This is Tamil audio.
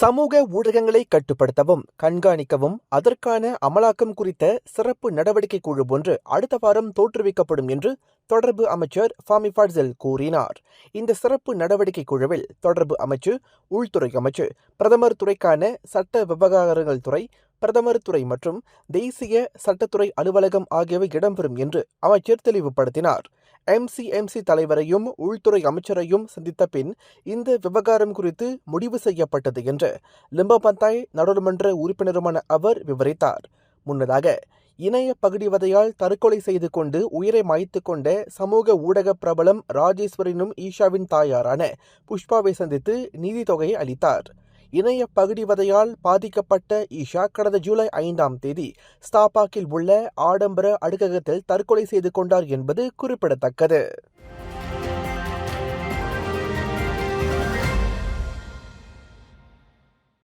சமூக ஊடகங்களை கட்டுப்படுத்தவும் கண்காணிக்கவும் அதற்கான அமலாக்கம் குறித்த சிறப்பு நடவடிக்கை குழு ஒன்று அடுத்த வாரம் தோற்றுவிக்கப்படும் என்று தொடர்பு அமைச்சர் ஃபாமி ஃபாட்சல் கூறினார். இந்த சிறப்பு நடவடிக்கை குழுவில் தொடர்பு அமைச்சு உள்துறை அமைச்சு பிரதமர் துறைக்கான சட்ட விவகாரங்கள் துறை பிரதமர் துறை மற்றும் தேசிய சட்டத்துறை அலுவலகம் ஆகியவை இடம்பெறும் என்று அமைச்சர் தெளிவுபடுத்தினார். எம்சிஎம்சி தலைவரையும் உள்துறை அமைச்சரையும் சந்தித்த பின் இந்த விவகாரம் குறித்து முடிவு செய்யப்பட்டது என்று லிம்பபந்தாய் நாடாளுமன்ற உறுப்பினருமான அவர் விவரித்தார். முன்னதாக இணைய பகுடிவதையால் தற்கொலை செய்து கொண்டு உயிரை மாய்த்து கொண்ட சமூக ஊடக பிரபலம் ராஜேஸ்வரினும் ஈஷாவின் தாயாரான புஷ்பாவை சந்தித்து நீதித்தொகையை அளித்தார். இணைய பகுடிவதையால் பாதிக்கப்பட்ட ஈஷா கடந்த ஜூலை ஐந்தாம் தேதி ஸ்தாபாக்கில் உள்ள ஆடம்பர அடுக்ககத்தில் தற்கொலை செய்து கொண்டார் என்பது குறிப்பிடத்தக்கது.